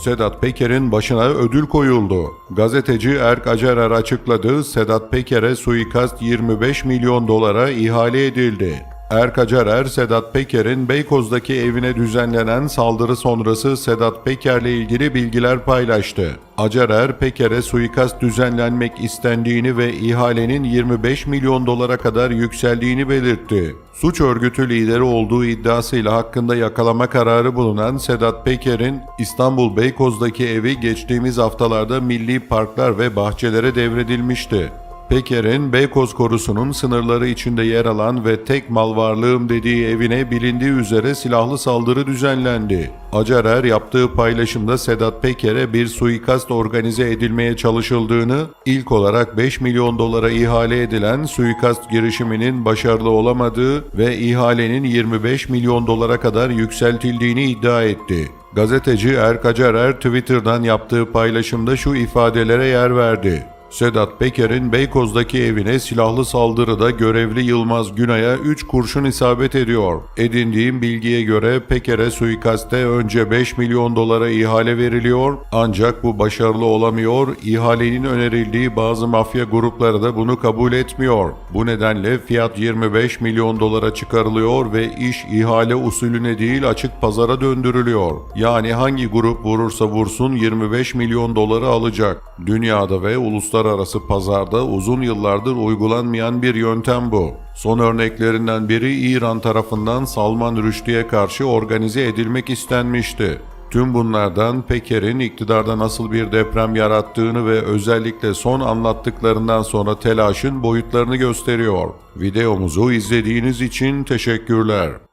Sedat Peker'in başına ödül koyuldu. Gazeteci Erk Acarer açıkladı, Sedat Peker'e suikast 25 milyon dolara ihale edildi. Erk Acarer, Sedat Peker'in Beykoz'daki evine düzenlenen saldırı sonrası Sedat Peker'le ilgili bilgiler paylaştı. Acarer, Peker'e suikast düzenlenmek istendiğini ve ihalenin 25 milyon dolara kadar yükseldiğini belirtti. Suç örgütü lideri olduğu iddiasıyla hakkında yakalama kararı bulunan Sedat Peker'in İstanbul Beykoz'daki evi geçtiğimiz haftalarda milli parklar ve bahçelere devredilmişti. Peker'in Beykoz Korusu'nun sınırları içinde yer alan ve tek mal varlığım dediği evine bilindiği üzere silahlı saldırı düzenlendi. Acarer yaptığı paylaşımda Sedat Peker'e bir suikast organize edilmeye çalışıldığını, ilk olarak 5 milyon dolara ihale edilen suikast girişiminin başarılı olamadığı ve ihalenin 25 milyon dolara kadar yükseltildiğini iddia etti. Gazeteci Erk Acarer Twitter'dan yaptığı paylaşımda şu ifadelere yer verdi. Sedat Peker'in Beykoz'daki evine silahlı saldırıda görevli Yılmaz Günay'a 3 kurşun isabet ediyor. Edindiğim bilgiye göre Peker'e suikaste önce 5 milyon dolara ihale veriliyor ancak bu başarılı olamıyor. İhalenin önerildiği bazı mafya grupları da bunu kabul etmiyor. Bu nedenle fiyat 25 milyon dolara çıkarılıyor ve iş ihale usulüne değil açık pazara döndürülüyor. Yani hangi grup vurursa vursun 25 milyon doları alacak. Dünyada ve uluslararası pazarda uzun yıllardır uygulanmayan bir yöntem bu. Son örneklerinden biri İran tarafından Salman Rushdie'ye karşı organize edilmek istenmişti. Tüm bunlardan Peker'in iktidarda nasıl bir deprem yarattığını ve özellikle son anlattıklarından sonra telaşın boyutlarını gösteriyor. Videomuzu izlediğiniz için teşekkürler.